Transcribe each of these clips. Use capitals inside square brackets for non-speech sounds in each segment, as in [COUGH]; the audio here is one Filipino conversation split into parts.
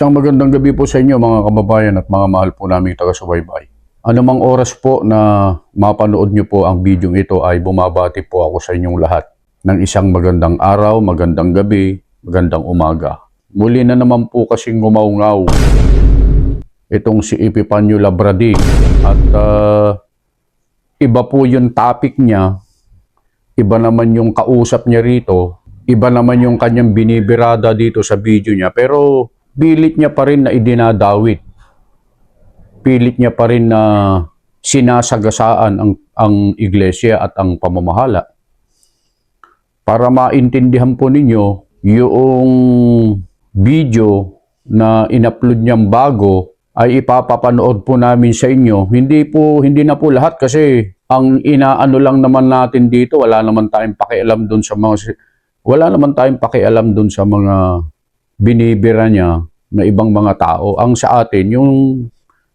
Isang magandang gabi po sa inyo mga kababayan at mga mahal po naming taga-subaybay. Anumang oras po na mapanood nyo po ang video ito ay bumabati po ako sa inyong lahat ng isang magandang araw, magandang gabi, magandang umaga. Muli na naman po kasing ngumaungaw itong si Epipanyo Labradi at ah, iba po yung topic niya, iba naman yung kausap niya rito, iba naman yung kanyang binibirada dito sa video niya, pero pilit niya pa rin na idinadawit. Pilit niya pa rin na sinasagasaan ang, ang iglesia at ang pamamahala. Para maintindihan po ninyo yung video na in-upload niyang bago ay ipapapanood po namin sa inyo. Hindi po hindi na po lahat kasi ang inaano lang naman natin dito, wala naman tayong pakialam doon sa mga wala naman tayong pakialam doon sa mga binibira niya na ibang mga tao. Ang sa atin yung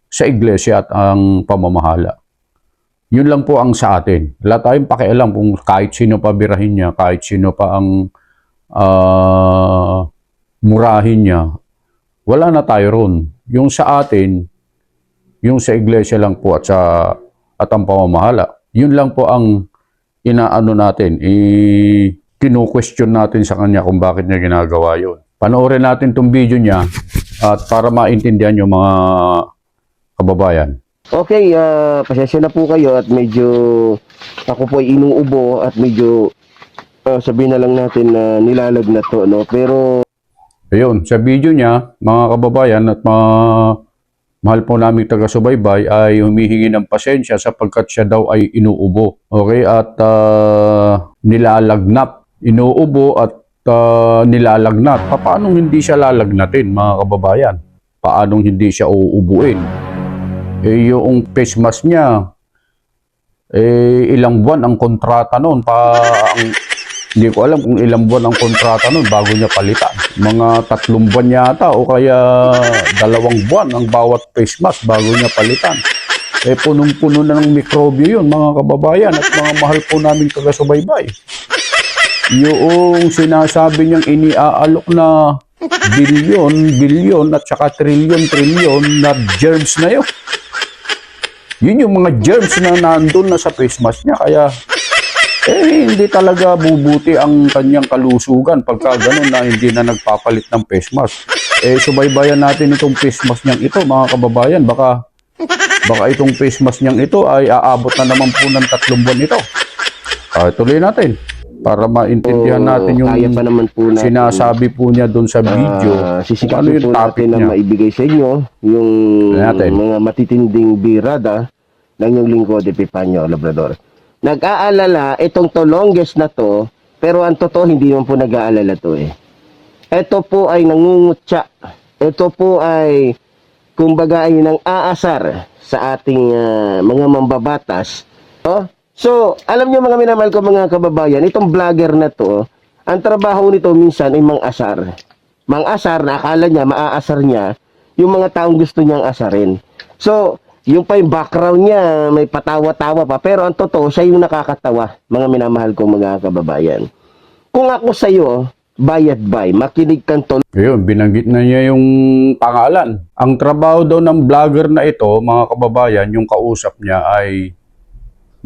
sa iglesia at ang pamamahala. Yun lang po ang sa atin. Wala tayong pakialam kung kahit sino pa birahin niya, kahit sino pa ang ah, murahin niya. Wala na tayo ron. Yung sa atin, yung sa iglesia lang po at sa at ang pamamahala. Yun lang po ang inaano natin, i kinu-question natin sa kanya kung bakit niya ginagawa yun. Panoorin natin tong video niya at para maintindihan yung mga kababayan. Okay, ah pasensya na po kayo at medyo ako po ay inuubo at medyo ah, sabihin na lang natin na nilalagnat to, no? Pero Ayun, sa video niya, mga kababayan at mga mahal po namin taga-subaybay ay humihingi ng pasensya sapagkat siya daw ay inuubo. Okay, at ah, nilalagnat. Inuubo at ah, nilalagnat. Pa- Paano hindi siya lalagnatin, mga kababayan? Paano hindi siya uubuin? Eh, yung face mask niya, eh, ilang buwan ang kontrata noon pa ang hindi ko alam kung ilang buwan ang kontrata noon bago niya palitan. Mga tatlong buwan yata o kaya dalawang buwan ang bawat face mask bago niya palitan. Eh punong-puno na ng mikrobyo yun mga kababayan at mga mahal po namin taga-subaybay. Yung sinasabi niyang iniaalok na bilyon, bilyon at saka trilyon, trilyon na germs na yun. Yun yung mga germs na nandun na sa face mask niya. Kaya eh, hindi talaga bubuti ang kanyang kalusugan pagka ganun na hindi na nagpapalit ng face mask. Eh, subaybayan natin itong face mask niyang ito, mga kababayan. Baka, baka itong face mask niyang ito ay aabot na naman po ng tatlong buwan ito. Ah, tuloy natin para maintindihan oh, natin yung kaya pa naman po natin sinasabi po niya doon sa video. ah, kung sisikapin ano yung po topic natin na niya. maibigay sa inyo yung Natin. mga matitinding birada ng yung lingkod Epifanio Labrador. Nag-aalala itong to longest na to, pero ang totoo hindi naman po nag-aalala to eh. Ito po ay nangungutya. Ito po ay kumbaga ay nang aasar sa ating ah, mga mambabatas. Oh? So, alam niyo mga minamahal ko mga kababayan, itong vlogger na to, ang trabaho nito minsan ay mang-asar. Mang-asar na akala niya, maaasar niya, yung mga taong gusto niyang asarin. So, yung pa yung background niya, may patawa-tawa pa. Pero ang totoo, siya yung nakakatawa, mga minamahal kong mga kababayan. Kung ako sa'yo, bayad bay, makinig kang to Ayun, binanggit na niya yung pangalan. Ang trabaho daw ng vlogger na ito, mga kababayan, yung kausap niya ay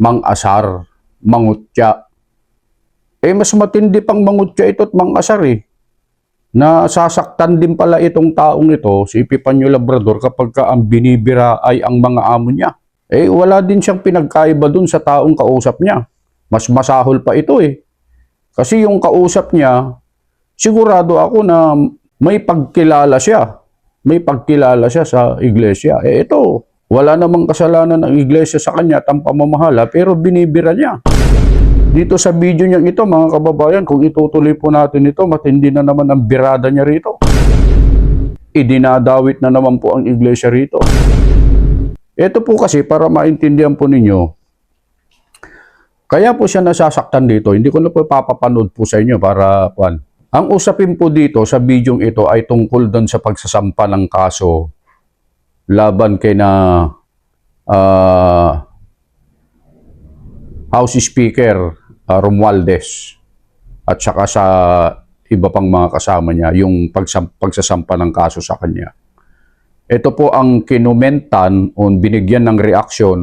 mang-asar, mangutya. Eh, mas matindi pang mangutya ito at mang-asar eh. Nasasaktan din pala itong taong ito, si Epipanyo Labrador, kapag ka ang binibira ay ang mga amo niya. Eh, wala din siyang pinagkaiba dun sa taong kausap niya. Mas masahol pa ito eh. Kasi yung kausap niya, sigurado ako na may pagkilala siya. May pagkilala siya sa iglesia. Eh ito, wala namang kasalanan ng iglesia sa kanya at ang pamamahala pero binibira niya. Dito sa video niyang ito mga kababayan, kung itutuloy po natin ito, matindi na naman ang birada niya rito. Idinadawit na naman po ang iglesia rito. Ito po kasi para maintindihan po ninyo, kaya po siya nasasaktan dito. Hindi ko na po papapanood po sa inyo para pan. Ang usapin po dito sa bidyong ito ay tungkol doon sa pagsasampa ng kaso laban kay na ah, House Speaker ah, Romualdez at saka sa iba pang mga kasama niya yung pagsasampa ng kaso sa kanya. Ito po ang kinumentan o binigyan ng reaksyon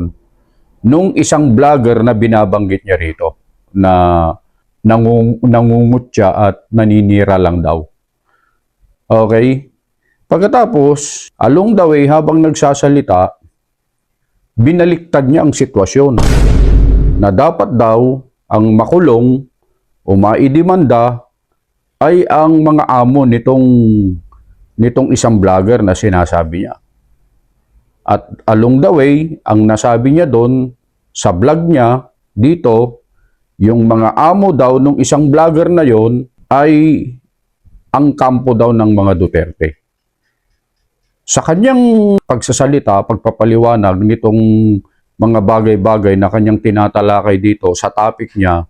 nung isang vlogger na binabanggit niya rito na nangung, nangungut siya at naninira lang daw. Okay? Pagkatapos, along the way, habang nagsasalita, binaliktad niya ang sitwasyon na dapat daw ang makulong o maidimanda ay ang mga amo nitong nitong isang vlogger na sinasabi niya. At along the way, ang nasabi niya doon sa vlog niya dito, yung mga amo daw nung isang vlogger na yon ay ang kampo daw ng mga Duterte. Sa kanyang pagsasalita, pagpapaliwanag nitong mga bagay-bagay na kanyang tinatalakay dito sa topic niya,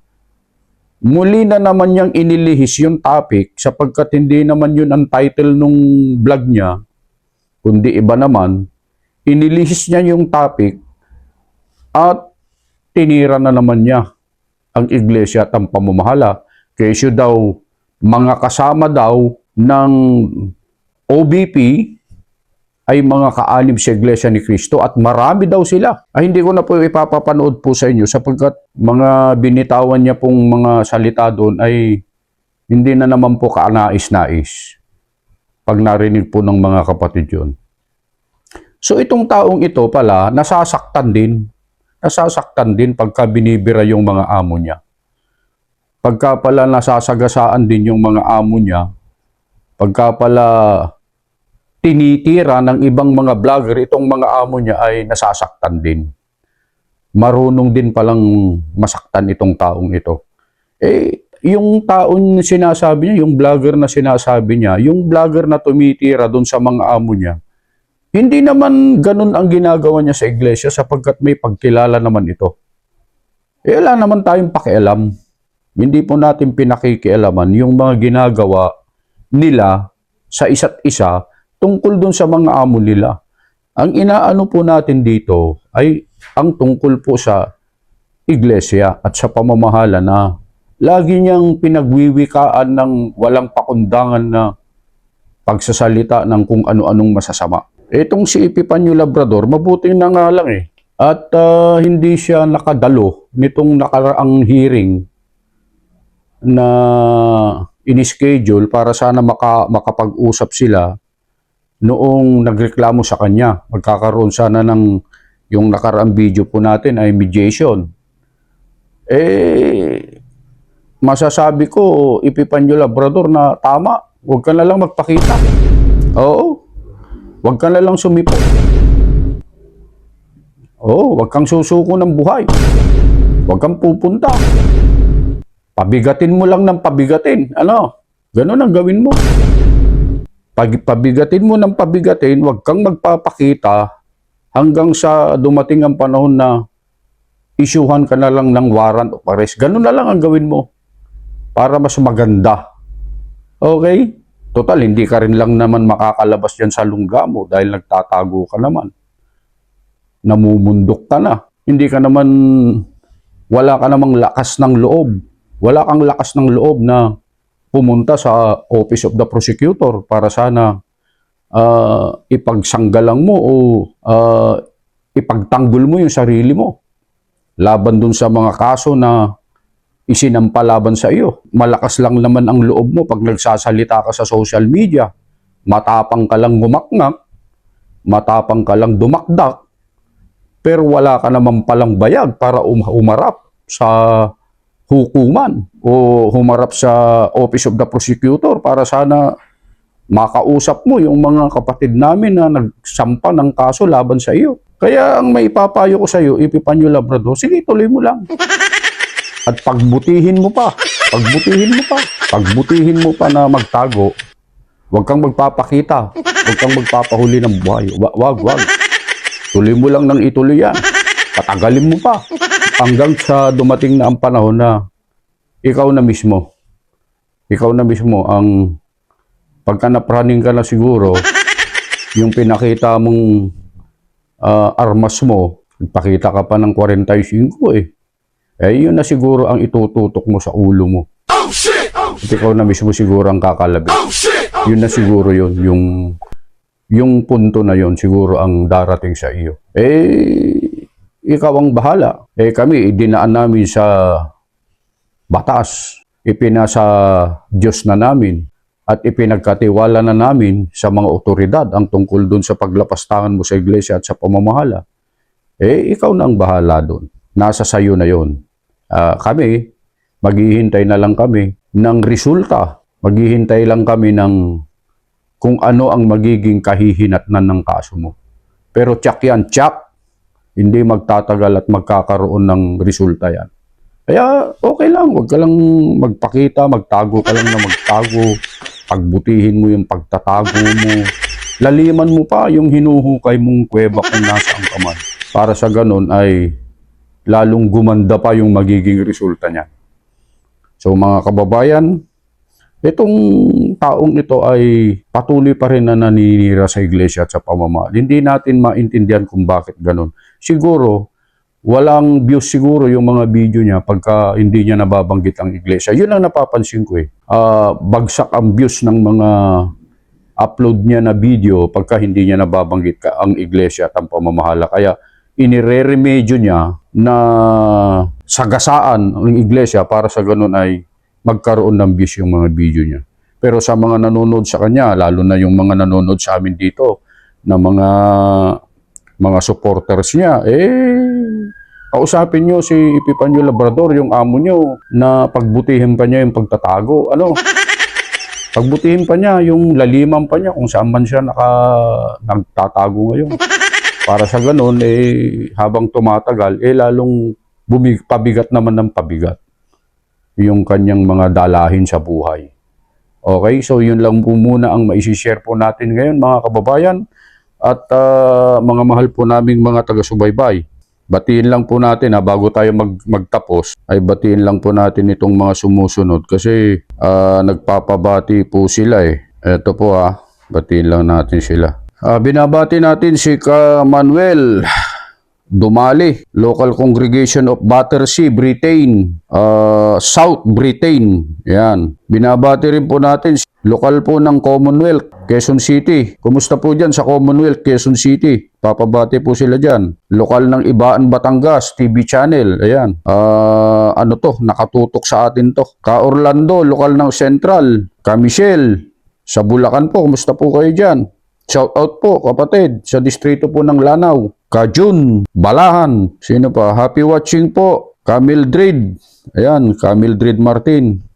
muli na naman niyang inilihis yung topic sapagkat hindi naman yun ang title nung vlog niya, kundi iba naman, inilihis niya yung topic at tinira na naman niya ang iglesia at ang pamamahala. Kesyo daw, mga kasama daw ng OBP ay mga kaalib sa Iglesia ni Kristo at marami daw sila. Ay hindi ko na po ipapapanood po sa inyo sapagkat mga binitawan niya pong mga salita doon ay hindi na naman po kaanais-nais pag narinig po ng mga kapatid yun. So itong taong ito pala, nasasaktan din. Nasasaktan din pagka binibira yung mga amo niya. Pagka pala nasasagasaan din yung mga amo niya, pagka pala tinitira ng ibang mga vlogger, itong mga amo niya ay nasasaktan din. Marunong din palang masaktan itong taong ito. Eh, yung taong sinasabi niya, yung vlogger na sinasabi niya, yung vlogger na tumitira doon sa mga amo niya, hindi naman ganun ang ginagawa niya sa iglesia sapagkat may pagkilala naman ito. Eh, wala naman tayong pakialam. Hindi po natin pinakikialaman yung mga ginagawa nila sa isa't isa tungkol dun sa mga amo nila. Ang inaano po natin dito ay ang tungkol po sa iglesia at sa pamamahala na lagi niyang pinagwiwikaan ng walang pakundangan na pagsasalita ng kung ano-anong masasama. Itong si Epipanyo Labrador, mabuti na nga lang eh. At ah, hindi siya nakadalo nitong nakaraang hearing na in-schedule para sana maka, makapag-usap sila noong nagreklamo sa kanya. Magkakaroon sana ng yung nakaraang video po natin ay mediation. Eh, masasabi ko, Epipanyo Labrador na tama. Huwag ka na lang magpakita. Oo. Huwag ka na lang sumipo. Oo, huwag kang susuko ng buhay. Huwag kang pupunta. Pabigatin mo lang ng pabigatin. Ano? Ganun ang gawin mo. Pag pabigatin mo ng pabigatin, huwag kang magpapakita hanggang sa dumating ang panahon na isyuhan ka na lang ng warrant of arrest. Ganun na lang ang gawin mo para mas maganda. Okay? Total, hindi ka rin lang naman makakalabas dyan sa lungga mo dahil nagtatago ka naman. Namumundok ka na. Hindi ka naman, wala ka namang lakas ng loob. Wala kang lakas ng loob na pumunta sa Office of the Prosecutor para sana ah, ipagsanggalang mo o ah, ipagtanggol mo yung sarili mo laban dun sa mga kaso na isinampalaban sa iyo. Malakas lang naman ang loob mo pag nagsasalita ka sa social media. Matapang ka lang gumakngak, matapang ka lang dumakdak, pero wala ka naman palang bayag para um- umarap sa hukuman o humarap sa Office of the Prosecutor para sana makausap mo yung mga kapatid namin na nagsampa ng kaso laban sa iyo. Kaya ang may ipapayo ko sa iyo, Epipanyo Labrador, sige tuloy mo lang. At pagbutihin mo pa, pagbutihin mo pa, pagbutihin mo pa na magtago, huwag kang magpapakita, huwag kang magpapahuli ng buhay. Wa- Wag, wag. Tuloy mo lang ng ituloy yan. Patagalin mo pa. Hanggang sa dumating na ang panahon na ikaw na mismo, ikaw na mismo ang pagka napraning ka na siguro, yung pinakita mong ah, armas mo, nagpakita ka pa ng 45 eh. Eh, yun na siguro ang itututok mo sa ulo mo. At ikaw na mismo siguro ang kakalabit. Yun na siguro yun, yung yung punto na yun siguro ang darating sa iyo. Eh, ikaw ang bahala. Eh kami, dinaan namin sa batas. Ipinasa Diyos na namin at ipinagkatiwala na namin sa mga otoridad ang tungkol dun sa paglapastangan mo sa iglesia at sa pamamahala. Eh, ikaw na ang bahala dun. Nasa sayo na yon. Ah, kami, maghihintay na lang kami ng resulta. Maghihintay lang kami ng kung ano ang magiging kahihinatnan ng kaso mo. Pero tsak yan, tsak. Hindi magtatagal at magkakaroon ng resulta yan. Kaya okay lang, wag ka lang magpakita, magtago ka lang na magtago. Pagbutihin mo yung pagtatago mo. Laliman mo pa yung hinuhukay mong kuweba kung nasaan ka man. Para sa ganun ay lalong gumanda pa yung magiging resulta niya. So mga kababayan, itong taong ito ay patuloy pa rin na naninira sa iglesia at sa pamamahal. Hindi natin maintindihan kung bakit ganun. Siguro, walang views siguro yung mga video niya pagka hindi niya nababanggit ang iglesia. Yun ang napapansin ko eh. Ah, bagsak ang views ng mga upload niya na video pagka hindi niya nababanggit ka ang iglesia at ang pamamahala. Kaya inire-remedyo niya na sagasaan ang iglesia para sa ganun ay magkaroon ng views yung mga video niya. Pero sa mga nanonood sa kanya, lalo na yung mga nanonood sa amin dito, na mga mga supporters niya, eh, kausapin nyo si Epipanyo Labrador, yung amo nyo, na pagbutihin pa niya yung pagtatago. Ano? [LAUGHS] Pagbutihin pa niya, yung laliman pa niya, kung saan man siya naka, nagtatago ngayon. [LAUGHS] Para sa ganun, eh, habang tumatagal, eh, lalong bumig, pabigat naman ng pabigat yung kanyang mga dalahin sa buhay. Okay, so yun lang po muna ang maisishare po natin ngayon mga kababayan at ah, mga mahal po naming mga taga-subaybay. Batiin lang po natin ha, bago tayo mag, magtapos, ay batiin lang po natin itong mga sumusunod kasi ah, nagpapabati po sila eh. Ito po ha, batiin lang natin sila. Ah, binabati natin si Ka Manuel Dumali, Local Congregation of Battersea, Britain, uh, South Britain. Yan. Binabati rin po natin, lokal po ng Commonwealth, Quezon City. Kumusta po dyan sa Commonwealth, Quezon City? Papabati po sila dyan. Lokal ng Ibaan, Batangas, TV channel. Ayan. Ah, ano to, nakatutok sa atin to. Ka Orlando, lokal ng Central. Ka Michelle, sa Bulacan po, kumusta po kayo dyan? Shout out po kapatid sa distrito po ng Lanao. Kajun, Balahan, sino pa? Happy watching po. Camildred. Ayan, Camildred Martin.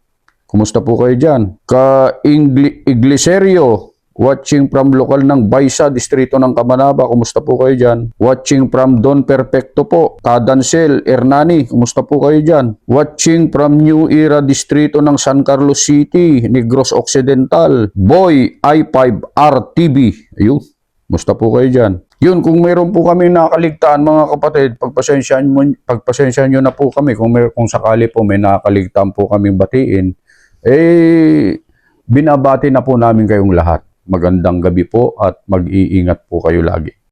Kumusta po kayo dyan? Ka Ingli Igliserio, watching from local ng Baisa, distrito ng Kamanaba. Kumusta po kayo dyan? Watching from Don Perfecto po. Kadansel, Hernani. Kumusta po kayo dyan? Watching from New Era, distrito ng San Carlos City, Negros Occidental. Boy, I5RTV. Ayun. Kumusta po kayo dyan? Yun, kung meron po kami nakaligtaan mga kapatid, pagpasensyahan, mo, pagpasensyahan nyo na po kami kung, mer- kung sakali po may nakaligtaan po kaming batiin, eh, binabati na po namin kayong lahat. Magandang gabi po at mag-iingat po kayo lagi.